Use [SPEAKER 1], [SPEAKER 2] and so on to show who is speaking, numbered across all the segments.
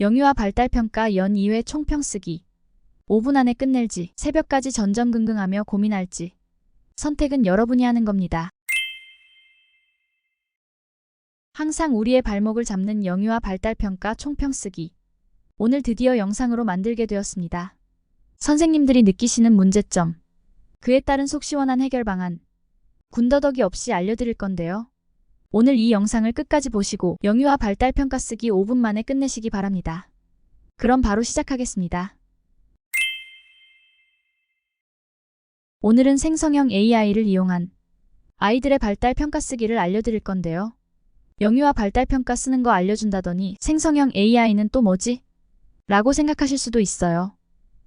[SPEAKER 1] 영유아 발달평가 연 2회 총평 쓰기. 5분 안에 끝낼지, 새벽까지 전전긍긍하며 고민할지. 선택은 여러분이 하는 겁니다. 항상 우리의 발목을 잡는 영유아 발달평가 총평 쓰기. 오늘 드디어 영상으로 만들게 되었습니다. 선생님들이 느끼시는 문제점, 그에 따른 속 시원한 해결 방안, 군더더기 없이 알려드릴 건데요. 오늘 이 영상을 끝까지 보시고 영유아 발달 평가 쓰기 5분 만에 끝내시기 바랍니다. 그럼 바로 시작하겠습니다. 오늘은 생성형 AI를 이용한 아이들의 발달 평가 쓰기를 알려드릴 건데요. 영유아 발달 평가 쓰는 거 알려준다더니 생성형 AI는 또 뭐지? 라고 생각하실 수도 있어요.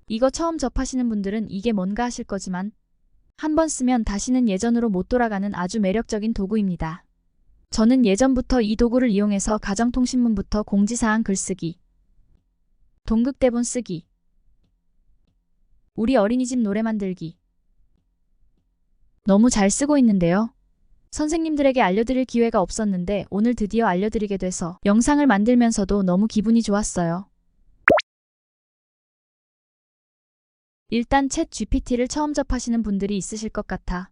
[SPEAKER 1] 이거 처음 접하시는 분들은 이게 뭔가 하실 거지만 한번 쓰면 다시는 예전으로 못 돌아가는 아주 매력적인 도구입니다. 저는 예전부터 이 도구를 이용해서 가정통신문부터 공지사항 글쓰기, 동극대본 쓰기, 우리 어린이집 노래 만들기. 너무 잘 쓰고 있는데요. 선생님들에게 알려드릴 기회가 없었는데 오늘 드디어 알려드리게 돼서 영상을 만들면서도 너무 기분이 좋았어요. 일단 챗 GPT를 처음 접하시는 분들이 있으실 것 같아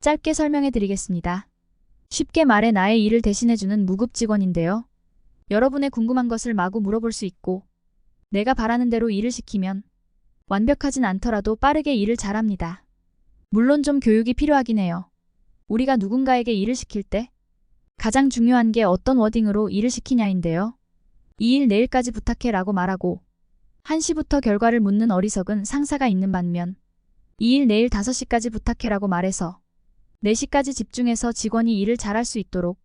[SPEAKER 1] 짧게 설명해 드리겠습니다. 쉽게 말해 나의 일을 대신해주는 무급 직원인데요. 여러분의 궁금한 것을 마구 물어볼 수 있고 내가 바라는 대로 일을 시키면 완벽하진 않더라도 빠르게 일을 잘합니다. 물론 좀 교육이 필요하긴 해요. 우리가 누군가에게 일을 시킬 때 가장 중요한 게 어떤 워딩으로 일을 시키냐인데요. 이 일 내일까지 부탁해 라고 말하고 1시부터 결과를 묻는 어리석은 상사가 있는 반면 이 일 내일 5시까지 부탁해 라고 말해서 4시까지 집중해서 직원이 일을 잘할 수 있도록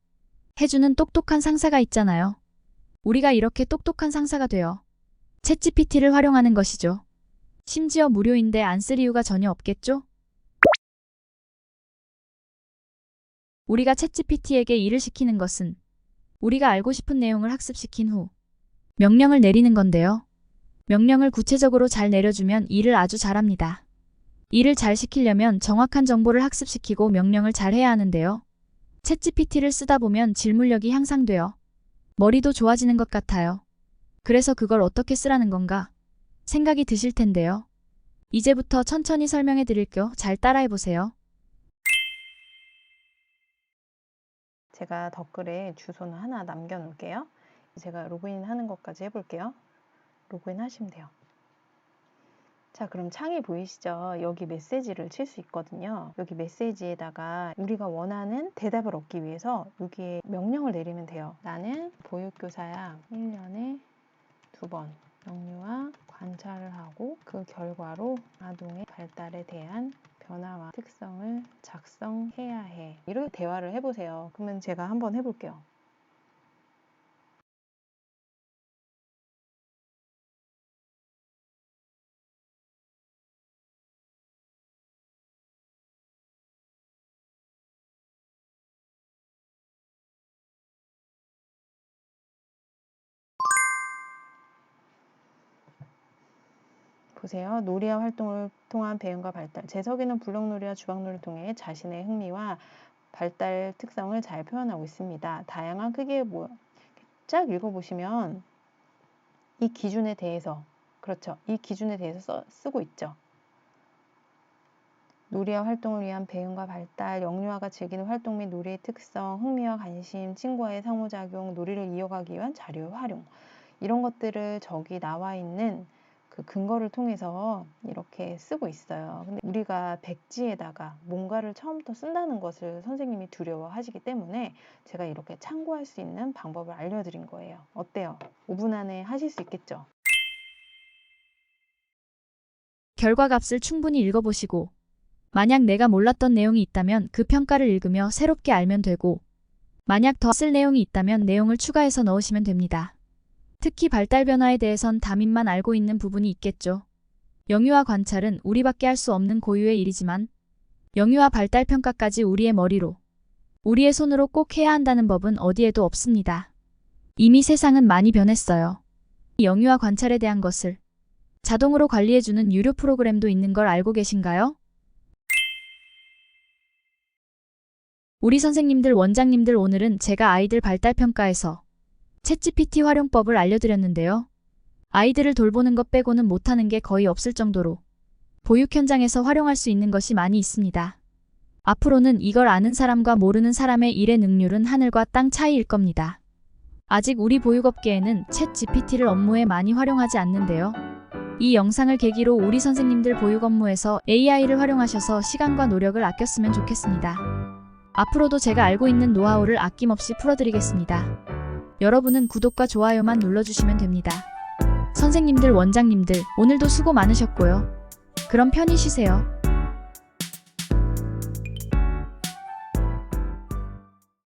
[SPEAKER 1] 해주는 똑똑한 상사가 있잖아요. 우리가 이렇게 똑똑한 상사가 되어 챗GPT를 활용하는 것이죠. 심지어 무료인데 안 쓸 이유가 전혀 없겠죠? 우리가 챗GPT에게 일을 시키는 것은 우리가 알고 싶은 내용을 학습시킨 후 명령을 내리는 건데요. 명령을 구체적으로 잘 내려주면 일을 아주 잘합니다. 일을 잘 시키려면 정확한 정보를 학습시키고 명령을 잘 해야 하는데요. 챗GPT를 쓰다 보면 질문력이 향상되어 머리도 좋아지는 것 같아요. 그래서 그걸 어떻게 쓰라는 건가 생각이 드실 텐데요. 이제부터 천천히 설명해 드릴게요. 잘 따라해 보세요.
[SPEAKER 2] 제가 댓글에 주소는 하나 남겨 놓을게요. 제가 로그인 하는 것까지 해볼게요. 로그인 하시면 돼요. 자, 그럼 창이 보이시죠? 여기 메시지를 칠 수 있거든요. 여기 메시지에다가 우리가 원하는 대답을 얻기 위해서 여기에 명령을 내리면 돼요. 나는 보육교사야. 1년에 두 번 영유아 관찰을 하고 그 결과로 아동의 발달에 대한 변화와 특성을 작성해야 해. 이렇게 대화를 해보세요. 그러면 제가 한번 해볼게요. 보세요. 놀이와 활동을 통한 배움과 발달. 재석이는 블록놀이와 주방놀이를 통해 자신의 흥미와 발달 특성을 잘 표현하고 있습니다. 다양한 크기의 모양. 쫙 읽어보시면 이 기준에 대해서 그렇죠. 이 기준에 대해서 써, 쓰고 있죠. 놀이와 활동을 위한 배움과 발달, 영유아가 즐기는 활동 및 놀이의 특성, 흥미와 관심, 친구와의 상호작용, 놀이를 이어가기 위한 자료 활용 이런 것들을 저기 나와 있는 그 근거를 통해서 이렇게 쓰고 있어요. 근데 우리가 백지에다가 뭔가를 처음부터 쓴다는 것을 선생님이 두려워하시기 때문에 제가 이렇게 참고할 수 있는 방법을 알려드린 거예요. 어때요? 5분 안에 하실 수 있겠죠?
[SPEAKER 1] 결과값을 충분히 읽어보시고 만약 내가 몰랐던 내용이 있다면 그 평가를 읽으며 새롭게 알면 되고 만약 더 쓸 내용이 있다면 내용을 추가해서 넣으시면 됩니다. 특히 발달 변화에 대해선 담임만 알고 있는 부분이 있겠죠. 영유아 관찰은 우리밖에 할 수 없는 고유의 일이지만 영유아 발달 평가까지 우리의 머리로 우리의 손으로 꼭 해야 한다는 법은 어디에도 없습니다. 이미 세상은 많이 변했어요. 영유아 관찰에 대한 것을 자동으로 관리해주는 유료 프로그램도 있는 걸 알고 계신가요? 우리 선생님들, 원장님들 오늘은 제가 아이들 발달 평가에서 챗GPT 활용법을 알려드렸는데요. 아이들을 돌보는 것 빼고는 못하는 게 거의 없을 정도로 보육 현장에서 활용할 수 있는 것이 많이 있습니다. 앞으로는 이걸 아는 사람과 모르는 사람의 일의 능률은 하늘과 땅 차이일 겁니다. 아직 우리 보육업계에는 챗 GPT를 업무에 많이 활용하지 않는데요. 이 영상을 계기로 우리 선생님들 보육 업무에서 AI를 활용하셔서 시간과 노력을 아꼈으면 좋겠습니다. 앞으로도 제가 알고 있는 노하우를 아낌없이 풀어드리겠습니다. 여러분은 구독과 좋아요만 눌러주시면 됩니다. 선생님들, 원장님들, 오늘도 수고 많으셨고요. 그럼 편히 쉬세요.